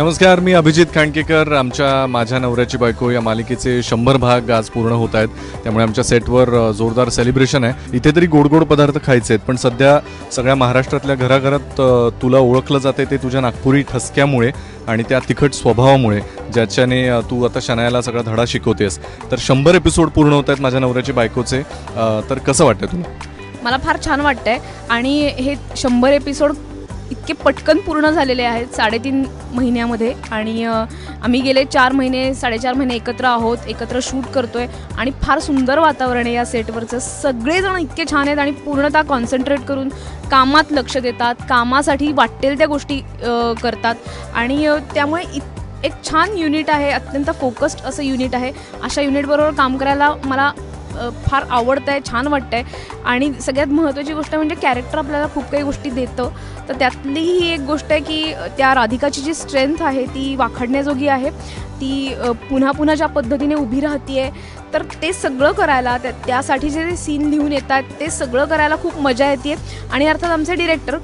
नमस्कार मी अभिजित खांडकेकर. आमच्या माझ्या नवऱ्याची बायको या मालिकेचे शंभर भाग आज पूर्ण होत आहेत. त्यामुळे आमच्या सेटवर जोरदार सेलिब्रेशन आहे. इथे तरी गोड गोड पदार्थ खायचे आहेत पण सध्या सगळ्या महाराष्ट्रातल्या घराघरात तुला ओळखलं जाते ते तुझ्या नागपुरी ठसक्यामुळे आणि त्या तिखट स्वभावामुळे ज्याच्याने तू आता शनायाला सगळा धडा शिकवतेस. तर शंभर एपिसोड पूर्ण होत आहेत माझ्या नवऱ्याची बायकोचे. तर कसं वाटतं तुला? मला फार छान वाटतंय. आणि हे शंभर एपिसोड इतके पटकन पूर्ण झालेले आहेत साडेतीन महिन्यामध्ये. आणि आम्ही गेले चार महिने साडेचार महिने एकत्र आहोत एकत्र शूट करतोय. आणि फार सुंदर वातावरण आहे या सेटवरचं. सगळेजण इतके छान आहेत आणि पूर्णतः कॉन्सन्ट्रेट करून कामात लक्ष देतात कामासाठी वाटेल त्या गोष्टी करतात. आणि त्यामुळे इत एक छान युनिट आहे अत्यंत फोकस्ड असं युनिट आहे. अशा युनिटबरोबर काम करायला मला फार आवडतं आहे छान वाटतं आहे आणि सगळ्यात महत्त्वाची गोष्ट म्हणजे कॅरेक्टर आपल्याला खूप काही गोष्टी देतं. तर त्यातली ही एक गोष्ट आहे की त्या राधिकाची जी स्ट्रेंथ आहे ती वाखाडण्याजोगी आहे. ती पुन्हा पुन्हा ज्या पद्धतीने उभी राहते तर ते सगळं करायला त्या त्यासाठी जे सीन लिहून येतात ते सगळं करायला खूप मजा येते आणि अर्थात आमचे डिरेक्टर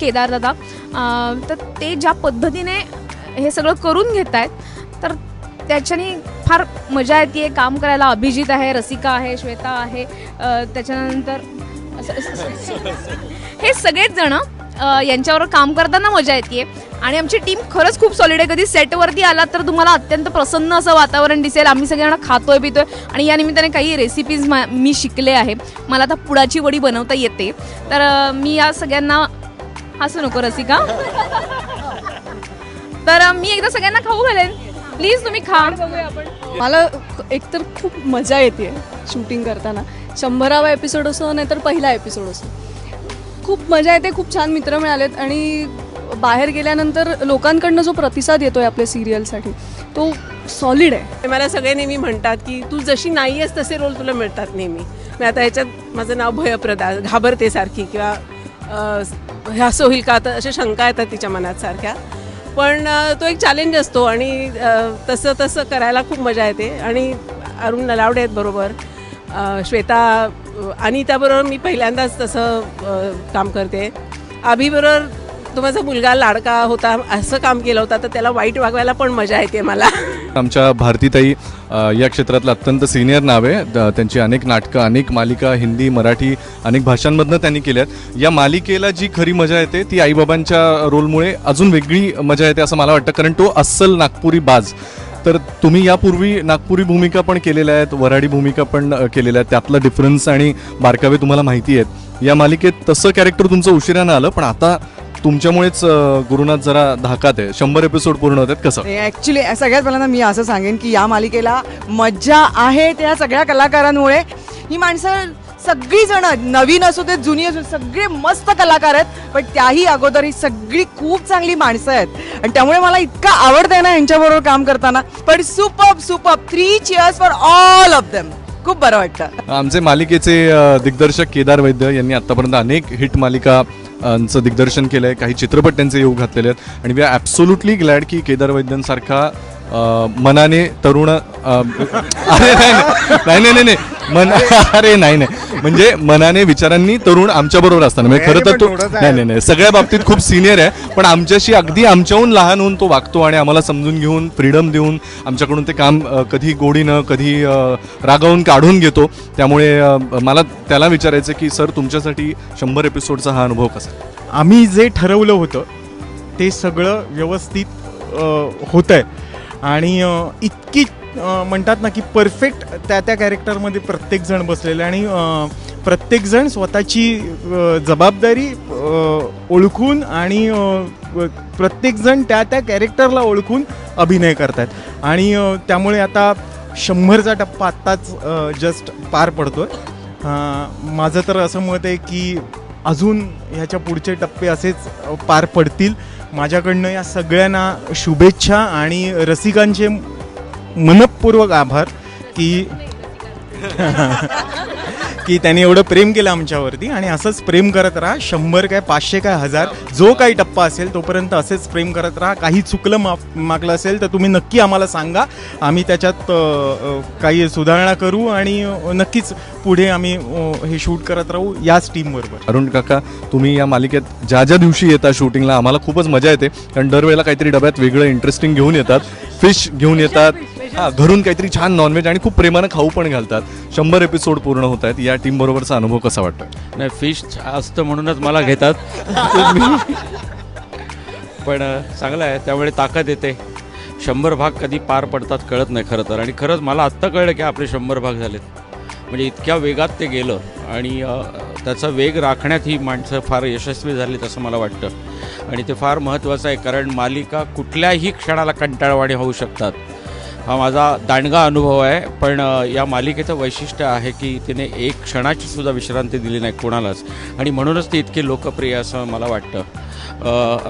केदारदादा दादा तर ते ज्या पद्धतीने हे सगळं करून घेत आहेत तर त्याच्याने फार मजा येते. काम करायला अभिजित आहे रसिका आहे श्वेता आहे त्याच्यानंतर असं- हे सगळेच जण यांच्यावर काम करताना मजा येते. आणि आमची टीम खरंच खूप सॉलिड आहे. कधी सेटवरती आला तर तुम्हाला अत्यंत प्रसन्न असं वातावरण दिसेल. आम्ही सगळेजण खातोय पितोय. आणि या निमित्ताने काही रेसिपीज मी शिकले आहे. मला आता पुडाची वडी बनवता येते. तर मी या सगळ्यांना हसू नको रसिका. तर मी एकदा सगळ्यांना खाऊ घालेन. प्लीज तुम्ही खा मला एकतर खूप मजा येते शूटिंग करताना. शंभरावा एपिसोड असो नाहीतर पहिला एपिसोड असो. खूप मजा येते खूप छान मित्र मिळालेत आणि बाहेर गेल्यानंतर लोकांकडनं जो प्रतिसाद येतोय आपल्या सिरियलसाठी तो सॉलिड आहे. मला सगळे नेहमी म्हणतात की तू जशी नाही आहेस तसे रोल तुला मिळतात नेहमी. मी आता ह्याच्यात माझं नाव भयप्रदा घाबरते सारखी किंवा हे असं होईल का? तर अशा शंका येतात तिच्या मनात सारख्या. पण तो एक चॅलेंज असतो आणि तसं तसं करायला खूप मजा येते. आणि अरुण नलावडे आहेत बरोबर. श्वेता आणि अनिताबरोबर मी पहिल्यांदाच तसं काम करते. अभिबरोबर तो माझा मुलगा लाडका होता असं काम केलं होतं तर त्याला वाईट वागवायला पण मजा येते मला. आमच्या भारतीताई या क्षेत्रातलं अत्यंत सिनियर नाव आहे. द- त्यांची अनेक नाटकं अनेक मालिका हिंदी मराठी अनेक भाषांमधनं त्यांनी केल्यात. या मालिकेला जी खरी मजा येते ती आईबाबांच्या रोलमुळे अजून वेगळी मजा येते असं मला वाटतं कारण तो अस्सल नागपुरी बाज. तर तुम्ही यापूर्वी नागपुरी भूमिका पण केलेल्या आहेत वराडी भूमिका पण केलेल्या आहेत. त्यातला डिफरन्स आणि बारकावे तुम्हाला माहिती आहेत. या मालिकेत तसं कॅरेक्टर तुमचं उशिरानं आलं पण आता तुमच्यामुळेच गुरुनाथ जरा धाकात आहे. शंभर एपिसोड पूर्ण होतात कसं? ॲक्च्युली सगळ्यात पहिल्यांदा मी असं सांगेन की या मालिकेला मज्जा आहे त्या सगळ्या कलाकारांमुळे. ही माणसं सगळीजण नवीन असू देत जुनी असू सगळे मस्त कलाकार आहेत पण त्याही अगोदर ही सगळी खूप चांगली माणसं आहेत. आणि त्यामुळे मला इतकं आवडतंय ना यांच्याबरोबर काम करताना. पण सुपअप सुपअप three cheers for all of them खूप बरं वाटतं आमचे मालिकेचे दिग्दर्शक केदार वैद्य यांनी आतापर्यंत अनेक हिट मालिका चं दिग्दर्शन केलं आहे काही चित्रपट त्यांचे येऊ घातलेले आहेत. आणि वी आर ॲब्सोल्युटली ग्लॅड की केदार वैद्यांसारखा मनाने तरुण अरे नाही नाही नाही. मन अरे. नाही नाही. म्हणजे मनाने विचारांनी तरुण आमच्याबरोबर असताना म्हणजे खरं तर तो नाही नाही नाही. सगळ्या बाबतीत खूप सिनियर आहे. पण आमच्याशी अगदी आमच्याहून लहान होऊन तो वागतो आणि आम्हाला समजून घेऊन फ्रीडम देऊन आमच्याकडून ते काम अ, कधी गोडीनं कधी अ, रागावून काढून घेतो. त्यामुळे अ, मला त्याला विचारायचं की सर तुमच्यासाठी शंभर एपिसोडचा हा अनुभव कसा? आहे? आम्ही जे ठरवलं होतं ते सगळं व्यवस्थित होतं आहे आणि अ, इतकी म्हणतात ना की परफेक्ट त्या त्या कॅरेक्टरमध्ये प्रत्येकजण बसलेले आणि प्रत्येकजण स्वतःची जबाबदारी ओळखून आणि प्रत्येकजण त्या त्या कॅरेक्टरला ओळखून अभिनय करतात आणि त्यामुळे आता शंभरचा टप्पा आत्ताच जस्ट पार पडतो आहे माझं तर असं मत आहे की अजून ह्याच्या पुढचे टप्पे असेच पार पडतील. माझ्याकडनं या सगळ्यांना शुभेच्छा आणि रसिकांचे मनपूर्वक आभार की की त्यांनी एवढं प्रेम केलं आमच्यावरती आणि असंच प्रेम करत राहा. शंभर काय पाचशे काय हजार जो काही टप्पा असेल तोपर्यंत असेच प्रेम करत राहा. काही चुकलं माफ मागलं असेल तर तुम्ही नक्की आम्हाला सांगा. आम्ही त्याच्यात काही सुधारणा करू आणि नक्कीच पुढे आम्ही हे शूट करत राहू याच टीमबरोबर अरुण काका तुम्ही या मालिकेत ज्या ज्या दिवशी येता शूटिंगला आम्हाला खूपच मजा येते. कारण दरवेळेला काहीतरी डब्यात वेगळं इंटरेस्टिंग घेऊन येतात. फिश घेऊन येतात. हा घरून काहीतरी छान नॉनव्हेज आणि खूप प्रेमानं खाऊ पण घालतात. शंभर एपिसोड पूर्ण होत आहेत या टीम बरोबरचा अनुभव कसा वाटतो नाही फिश असतं म्हणूनच मला घेतात. पण चांगलं आहे. त्यामुळे ताकद येते. शंभर भाग कधी पार पडतात कळत नाही खरं तर. आणि खरंच मला आत्ता कळलं की आपले शंभर भाग झालेत. म्हणजे इतक्या वेगात ते गेलं. आणि त्याचा वेग राखण्यात ही माणसं फार यशस्वी झालीत असं मला वाटतं. आणि ते फार महत्त्वाचं आहे कारण मालिका कुठल्याही क्षणाला कंटाळवाणी होऊ शकतात. हा माझा दांडगा अनुभव आहे पण या मालिकेचं वैशिष्ट्य आहे की तिने एक क्षणाची सुद्धा विश्रांती दिली नाही कोणालाच. आणि म्हणूनच ती इतकी लोकप्रिय असं मला वाटतं.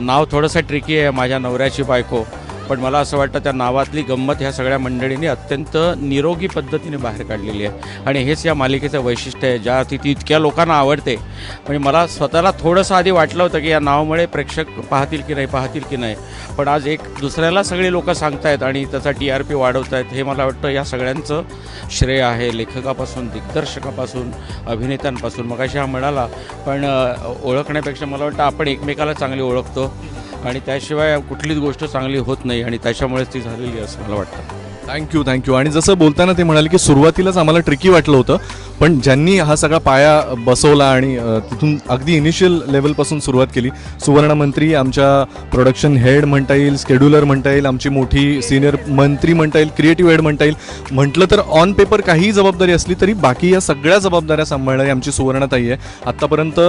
नाव थोडंसं ट्रिकी आहे माझ्या नवऱ्याची बायको. पण मला असं वाटतं त्या नावातली गंमत ह्या सगळ्या मंडळींनी अत्यंत निरोगी पद्धतीने बाहेर काढलेली आहे. आणि हेच या मालिकेचं वैशिष्ट्य आहे. ज्या अर्थी ती इतक्या लोकांना आवडते. म्हणजे मला स्वतःला थोडंसं आधी वाटलं होतं की या नावामुळे प्रेक्षक पाहतील की नाही पाहतील की नाही. पण आज एक दुसऱ्याला सगळी लोकं सांगतायत आणि त्याचा टी आर पी वाढवतायत आहेत हे मला वाटतं या सगळ्यांचं श्रेय आहे. लेखकापासून दिग्दर्शकापासून अभिनेत्यांपासून. मग हा म्हणाला पण ओळखण्यापेक्षा मला वाटतं आपण एकमेकाला चांगली ओळखतो. आणि त्याशिवाय कुठलीच गोष्ट चांगली होत नाही आणि त्याच्यामुळेच ती झालेली आहे असं मला वाटतं. थँक्यू थँक्यू आणि जसं बोलताना ते म्हणाले की सुरुवातीलाच आम्हाला ट्रिकी वाटलं होतं पण ज्यांनी हा सगळा पाया बसवला आणि तिथून अगदी इनिशियल लेवलपासून सुरुवात केली सुवर्ण मंत्री आमच्या प्रोडक्शन हेड म्हणता येईल स्केड्युलर म्हणता येईल आमची मोठी सिनियर मंत्री म्हणता येईल क्रिएटिव्ह हेड म्हणता येईल म्हटलं तर ऑन पेपर काहीही जबाबदारी असली तरी बाकी या सगळ्या जबाबदाऱ्या सांभाळणारी आमची सुवर्णताई आहे. आत्तापर्यंत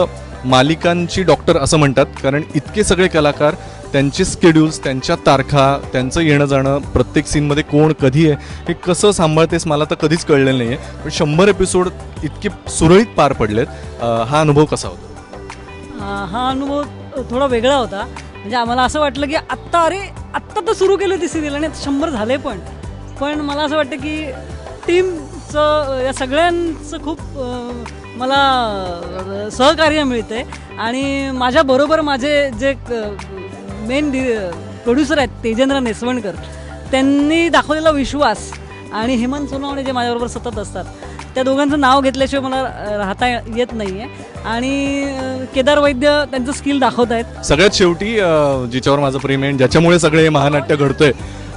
मालिकांची डॉक्टर असं म्हणतात कारण इतके सगळे कलाकार त्यांचे स्केड्यूल्स त्यांच्या तारखा त्यांचं येणं जाणं प्रत्येक सीनमध्ये कोण कधी आहे हे कसं सांभाळतेस मला तर कधीच कळलेलं नाही आहे पण शंभर एपिसोड इतके सुरळीत पार पडलेत. हा अनुभव कसा होता? हा अनुभव थोडा वेगळा होता. म्हणजे आम्हाला असं वाटलं की आत्ता अरे आत्ता तर सुरू केलं ते सिरियल आणि शंभर झाले पण. पण मला असं वाटतं की टीमचं या सगळ्यांचं खूप मला सहकार्य मिळते आणि माझ्याबरोबर माझे जे मेन प्रोड्युसर आहेत तेजेंद्र नेसवणकर. त्यांनी दाखवलेला विश्वास आणि हेमंत सोनावणे जे माझ्याबरोबर सतत असतात त्या दोघांचं नाव घेतल्याशिवाय मला राहता येत नाही आहे आणि केदार वैद्य त्यांचं स्किल दाखवत आहेत. सगळ्यात शेवटी जिच्यावर माझं प्रेम आहे ज्याच्यामुळे सगळे हे महानाट्य घडतंय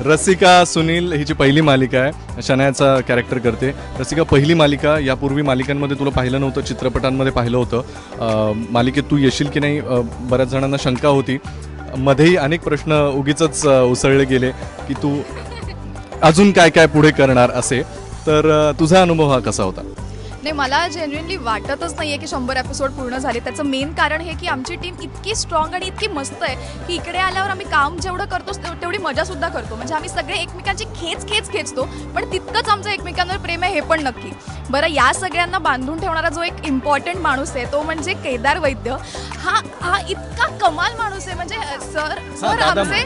रसिका सुनील हिची पहिली मालिका आहे. शनायाचा कॅरेक्टर करते. रसिका पहिली मालिका यापूर्वी मालिकांमध्ये तुला पाहिलं नव्हतं चित्रपटांमध्ये पाहिलं होतं. मालिकेत तू येशील की नाही बऱ्याच जणांना शंका होती. मध्येही अनेक प्रश्न उगीच उसळले गेले की तू अजून काय काय पुढे करणार असे. तर तुझा अनुभव हा कसा होता? नाही मला जेन्युनली वाटतच नाहीये की शंभर एपिसोड पूर्ण झाले. त्याचं मेन कारण हे की आमची टीम इतकी स्ट्रॉंग आणि इतकी मस्त आहे की इकडे आल्यावर आम्ही काम जेवढं करतो तेव- तेवढी मजा सुद्धा करतो. म्हणजे आम्ही सगळे एकमेकांची खेच खेच खेचतो पण तितकंच आमचं एकमेकांवर प्रेम आहे हे पण नक्की. बरं या सगळ्यांना बांधून ठेवणारा जो एक इम्पॉर्टंट माणूस आहे तो म्हणजे केदार वैद्य. हा हा इतका कमाल माणूस आहे. म्हणजे सर सर आमचे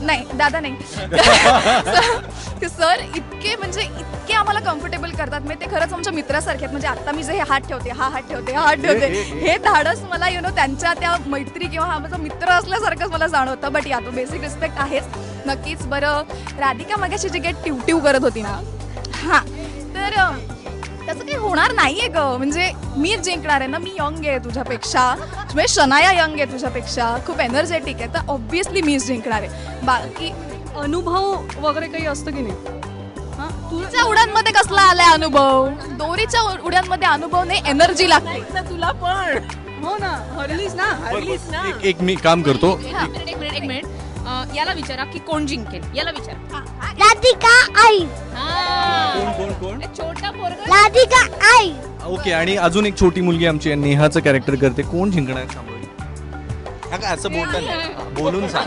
नाही दादा नाही. सर- सर इतके म्हणजे इतके आम्हाला कम्फर्टेबल करतात. म्हणजे ते खरंच आमच्या मित्रासारखे आहेत. म्हणजे आता मी जे हे हात ठेवते हा हात ठेवते हा हात ठेवते. हे धाडस मला यु नो त्यांच्या त्या मैत्री किंवा हा माझा मित्र असल्यासारखंच मला जाणवतं. बट या तो बेसिक रिस्पेक्ट आहेच. नक्कीच बरं राधिका मगाशी जे काही ट्यूट्यू करत होती ना? हां. तर तसं काही होणार नाहीये ग. म्हणजे मीच जिंकणार आहे ना मी यंग आहे तुझ्यापेक्षा. म्हणजे शनाया यंग आहे तुझ्यापेक्षा. खूप एनर्जेटिक आहे. तर ऑब्विसली मीच जिंकणार आहे. बाकी अनुभव वगैरे काही असतं की नाही? हां? तुझ्या उड्यांमध्ये कसला आलाय अनुभव? दोरीच्या उ- उड्यांमध्ये अनुभव नाही एनर्जी लागते तुला पण. हो ना हरलीस ना एक एक मी काम करतो. एक मिनिट एक मिनिट एक मिनिट. अं, याला विचारा की कोण जिंकेल? याला विचारा. राधिका आई. कोण कोण कोण? छोटा पोरगा. राधिका आई. ओके आणि अजून एक छोटी मुलगी आमची आहे, नेहाचं कॅरेक्टर करते. कोण जिंकणार सांभाळी असं बोलता नाही. बोलून सांग.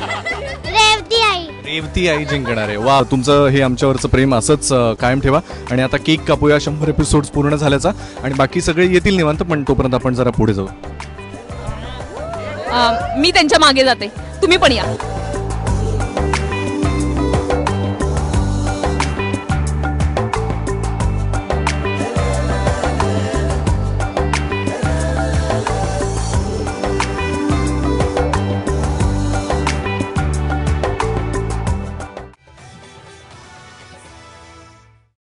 रेवती आई. रेवती आई जिंकणार. आहे वा तुमचं हे आमच्यावरचं प्रेम असंच अं, कायम ठेवा. आणि आता केक कापूया शंभर एपिसोड पूर्ण झाल्याचा. आणि बाकी सगळे येतील निवांत पण तोपर्यंत आपण जरा पुढे जाऊ. मी त्यांच्या मागे जाते. तुम्ही पण या.